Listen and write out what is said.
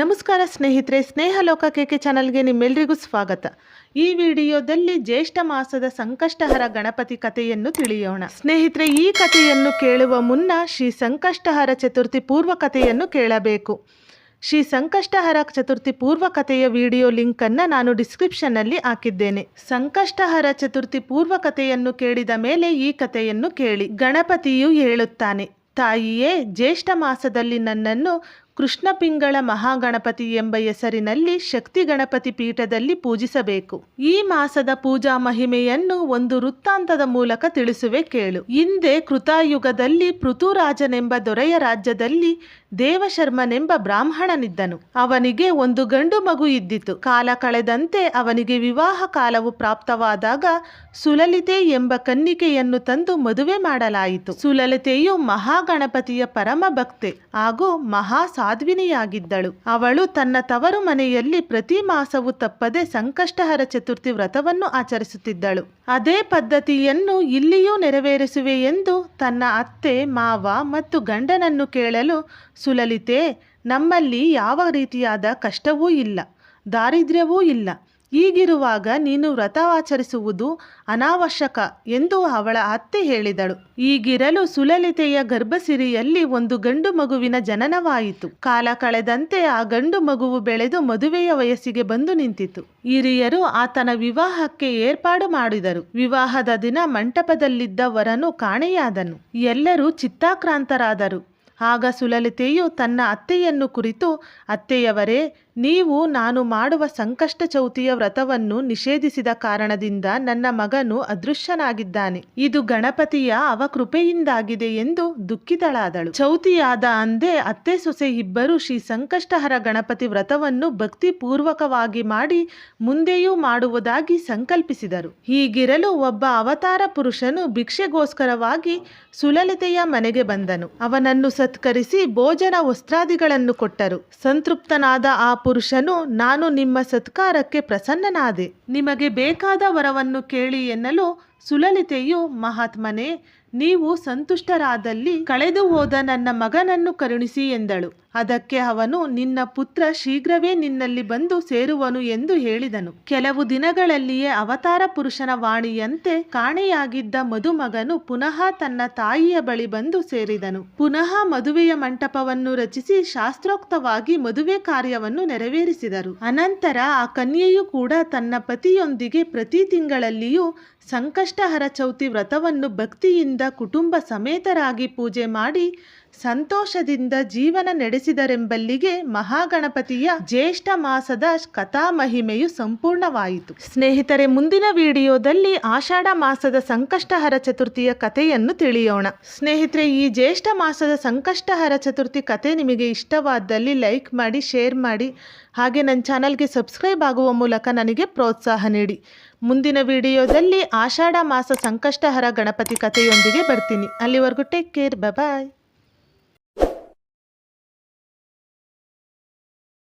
ನಮಸ್ಕಾರ ಸ್ನೇಹಿತರೆ ಸ್ನೇಹ ಲೋಕ ಕೇಕೆ ಚಾನಲ್ಗೆ ನಿಮ್ಮೆಲ್ಲರಿಗೂ ಸ್ವಾಗತ. ಈ ವಿಡಿಯೋದಲ್ಲಿ ಜ್ಯೇಷ್ಠ ಮಾಸದ ಸಂಕಷ್ಟಹರ ಗಣಪತಿ ಕಥೆಯನ್ನು ತಿಳಿಯೋಣ. ಸ್ನೇಹಿತರೆ, ಈ ಕಥೆಯನ್ನು ಕೇಳುವ ಮುನ್ನ ಶ್ರೀ ಸಂಕಷ್ಟಹರ ಚತುರ್ಥಿ ಪೂರ್ವ ಕಥೆಯನ್ನು ಕೇಳಬೇಕು. ಶ್ರೀ ಸಂಕಷ್ಟಹರ ಚತುರ್ಥಿ ಪೂರ್ವ ಕಥೆಯ ವಿಡಿಯೋ ಲಿಂಕನ್ನು ನಾನು ಡಿಸ್ಕ್ರಿಪ್ಷನ್ನಲ್ಲಿ ಹಾಕಿದ್ದೇನೆ. ಸಂಕಷ್ಟಹರ ಚತುರ್ಥಿ ಪೂರ್ವ ಕಥೆಯನ್ನು ಕೇಳಿದ ಮೇಲೆ ಈ ಕಥೆಯನ್ನು ಕೇಳಿ ಗಣಪತಿಯು ಹೇಳುತ್ತಾನೆ, ತಾಯಿಯೇ, ಜ್ಯೇಷ್ಠ ಮಾಸದಲ್ಲಿ ನನ್ನನ್ನು ಕೃಷ್ಣ ಪಿಂಗಳ ಮಹಾಗಣಪತಿ ಎಂಬ ಹೆಸರಿನಲ್ಲಿ ಶಕ್ತಿ ಗಣಪತಿ ಪೀಠದಲ್ಲಿ ಪೂಜಿಸಬೇಕು. ಈ ಮಾಸದ ಪೂಜಾ ಮಹಿಮೆಯನ್ನು ಒಂದು ವೃತ್ತಾಂತದ ಮೂಲಕ ತಿಳಿಸುವೆ ಕೇಳು. ಹಿಂದೆ ಕೃತಾಯುಗದಲ್ಲಿ ಪೃಥುರಾಜನೆಂಬ ದೊರೆಯ ರಾಜ್ಯದಲ್ಲಿ ದೇವಶರ್ಮನೆಂಬ ಬ್ರಾಹ್ಮಣನಿದ್ದನು. ಅವನಿಗೆ ಒಂದು ಗಂಡು ಮಗು ಇದ್ದಿತು. ಕಾಲ ಕಳೆದಂತೆ ಅವನಿಗೆ ವಿವಾಹ ಕಾಲವು ಪ್ರಾಪ್ತವಾದಾಗ ಸುಲಲಿತೆ ಎಂಬ ಕನ್ನಿಕೆಯನ್ನು ತಂದು ಮದುವೆ ಮಾಡಲಾಯಿತು. ಸುಲಲಿತೆಯು ಮಹಾಗಣಪತಿಯ ಪರಮ ಭಕ್ತೆ ಹಾಗೂ ಮಹಾ ಸಾಧ್ವಿನಿಯಾಗಿದ್ದಳು. ಅವಳು ತನ್ನ ತವರು ಮನೆಯಲ್ಲಿ ಪ್ರತಿ ಮಾಸವು ತಪ್ಪದೆ ಸಂಕಷ್ಟಹರ ಚತುರ್ಥಿ ವ್ರತವನ್ನು ಆಚರಿಸುತ್ತಿದ್ದಳು. ಅದೇ ಪದ್ಧತಿಯನ್ನು ಇಲ್ಲಿಯೂ ನೆರವೇರಿಸುವೆ ಎಂದು ತನ್ನ ಅತ್ತೆ, ಮಾವ ಮತ್ತು ಗಂಡನನ್ನು ಕೇಳಲು ಸುಲಲಿತೆ, ನಮ್ಮಲ್ಲಿ ಯಾವ ರೀತಿಯಾದ ಕಷ್ಟವೂ ಇಲ್ಲ, ದಾರಿದ್ರ್ಯವೂ ಇಲ್ಲ. ಹೀಗಿರುವಾಗ ನೀನು ವ್ರತವಾಚರಿಸುವುದು ಅನಾವಶ್ಯಕ ಎಂದು ಅವಳ ಅತ್ತೆ ಹೇಳಿದಳು. ಈಗಿರಲು ಸುಲಲಿತೆಯ ಗರ್ಭಸಿರಿಯಲ್ಲಿ ಒಂದು ಗಂಡು ಮಗುವಿನ ಜನನವಾಯಿತು. ಕಾಲ ಕಳೆದಂತೆ ಆ ಗಂಡು ಮಗುವು ಬೆಳೆದು ಮದುವೆಯ ವಯಸ್ಸಿಗೆ ಬಂದು ನಿಂತಿತು ಹಿರಿಯರು ಆತನ ವಿವಾಹಕ್ಕೆ ಏರ್ಪಾಡು ಮಾಡಿದರು. ವಿವಾಹದ ದಿನ ಮಂಟಪದಲ್ಲಿದ್ದ ವರನು ಕಾಣೆಯಾದನು. ಎಲ್ಲರೂ ಚಿತ್ತಾಕ್ರಾಂತರಾದರು. ಆಗ ಸುಲಲಿತೆಯು ತನ್ನ ಅತ್ತೆಯನ್ನು ಕುರಿತು, ಅತ್ತೆಯವರೇ, ನೀವು ನಾನು ಮಾಡುವ ಸಂಕಷ್ಟ ಚೌತಿಯ ವ್ರತವನ್ನು ನಿಷೇಧಿಸಿದ ಕಾರಣದಿಂದ ನನ್ನ ಮಗನು ಅದೃಶ್ಯನಾಗಿದ್ದಾನೆ. ಇದು ಗಣಪತಿಯ ಅವಕೃಪೆಯಿಂದಾಗಿದೆ ಎಂದು ದುಃಖಿತಳಾದಳು. ಚೌತಿಯಾದ ಅಂದೇ ಅತ್ತೆ ಸೊಸೆ ಇಬ್ಬರು ಶ್ರೀ ಸಂಕಷ್ಟಹರ ಗಣಪತಿ ವ್ರತವನ್ನು ಭಕ್ತಿಪೂರ್ವಕವಾಗಿ ಮಾಡಿ ಮುಂದೆಯೂ ಮಾಡುವುದಾಗಿ ಸಂಕಲ್ಪಿಸಿದರು. ಹೀಗಿರಲು ಒಬ್ಬ ಅವತಾರ ಪುರುಷನು ಭಿಕ್ಷೆಗೋಸ್ಕರವಾಗಿ ಸುಲಲಿತೆಯ ಮನೆಗೆ ಬಂದನು. ಅವನನ್ನು ಸತ್ಕರಿಸಿ ಭೋಜನ ವಸ್ತ್ರಾದಿಗಳನ್ನು ಕೊಟ್ಟರು. ಸಂತೃಪ್ತನಾದ ಆ ಪುರುಷನು, ನಾನು ನಿಮ್ಮ ಸತ್ಕಾರಕ್ಕೆ ಪ್ರಸನ್ನನಾದೆ. ನಿಮಗೆ ಬೇಕಾದ ವರವನ್ನು ಕೇಳಿ ಎನ್ನಲು ಸುಲಲಿತೆಯು, ಮಹಾತ್ಮನೇ, ನೀವು ಸಂತುಷ್ಟರಾದಲ್ಲಿ ಕಳೆದು ಹೋದ ನನ್ನ ಮಗನನ್ನು ಕರುಣಿಸಿ ಎಂದಳು. ಅದಕ್ಕೆ ಅವನು, ನಿನ್ನ ಪುತ್ರ ಶೀಘ್ರವೇ ನಿನ್ನಲ್ಲಿ ಬಂದು ಸೇರುವನು ಎಂದು ಹೇಳಿದನು. ಕೆಲವು ದಿನಗಳಲ್ಲಿಯೇ ಅವತಾರ ಪುರುಷನ ವಾಣಿಯಂತೆ ಕಾಣೆಯಾಗಿದ್ದ ಮದುಮಗನು ಪುನಃ ತನ್ನ ತಾಯಿಯ ಬಳಿ ಬಂದು ಸೇರಿದನು. ಪುನಃ ಮದುವೆಯ ಮಂಟಪವನ್ನು ರಚಿಸಿ ಶಾಸ್ತ್ರೋಕ್ತವಾಗಿ ಮದುವೆ ಕಾರ್ಯವನ್ನು ನೆರವೇರಿಸಿದರು. ಅನಂತರ ಆ ಕನ್ಯೆಯು ಕೂಡ ತನ್ನ ಪತಿಯೊಂದಿಗೆ ಪ್ರತಿ ತಿಂಗಳಲ್ಲಿಯೂ ಸಂಕಷ್ಟಹರ ಚೌತಿ ವ್ರತವನ್ನು ಭಕ್ತಿಯಿಂದ ಕುಟುಂಬ ಸಮೇತರಾಗಿ ಪೂಜೆ ಮಾಡಿ ಸಂತೋಷದಿಂದ ಜೀವನ ನಡೆಸಿದರೆಂಬಲ್ಲಿಗೆ ಮಹಾಗಣಪತಿಯ ಜ್ಯೇಷ್ಠ ಮಾಸದ ಕಥಾ ಮಹಿಮೆಯು ಸಂಪೂರ್ಣವಾಯಿತು. ಸ್ನೇಹಿತರೆ, ಮುಂದಿನ ವಿಡಿಯೋದಲ್ಲಿ ಆಷಾಢ ಮಾಸದ ಸಂಕಷ್ಟಹರ ಚತುರ್ಥಿಯ ಕಥೆಯನ್ನು ತಿಳಿಯೋಣ. ಸ್ನೇಹಿತರೆ, ಈ ಜ್ಯೇಷ್ಠ ಮಾಸದ ಸಂಕಷ್ಟಹರ ಚತುರ್ಥಿ ಕತೆ ನಿಮಗೆ ಇಷ್ಟವಾದಲ್ಲಿ ಲೈಕ್ ಮಾಡಿ, ಶೇರ್ ಮಾಡಿ, ಹಾಗೆ ನನ್ನ ಚಾನಲ್ಗೆ ಸಬ್ಸ್ಕ್ರೈಬ್ ಆಗುವ ಮೂಲಕ ನನಗೆ ಪ್ರೋತ್ಸಾಹ ನೀಡಿ. ಮುಂದಿನ ವಿಡಿಯೋದಲ್ಲಿ ಆಷಾಢ ಮಾಸ ಸಂಕಷ್ಟಹರ ಗಣಪತಿ ಕಥೆಯೊಂದಿಗೆ ಬರ್ತೀನಿ. ಅಲ್ಲಿವರೆಗೂ ಟೇಕ್ ಕೇರ್ ಬಾಯ್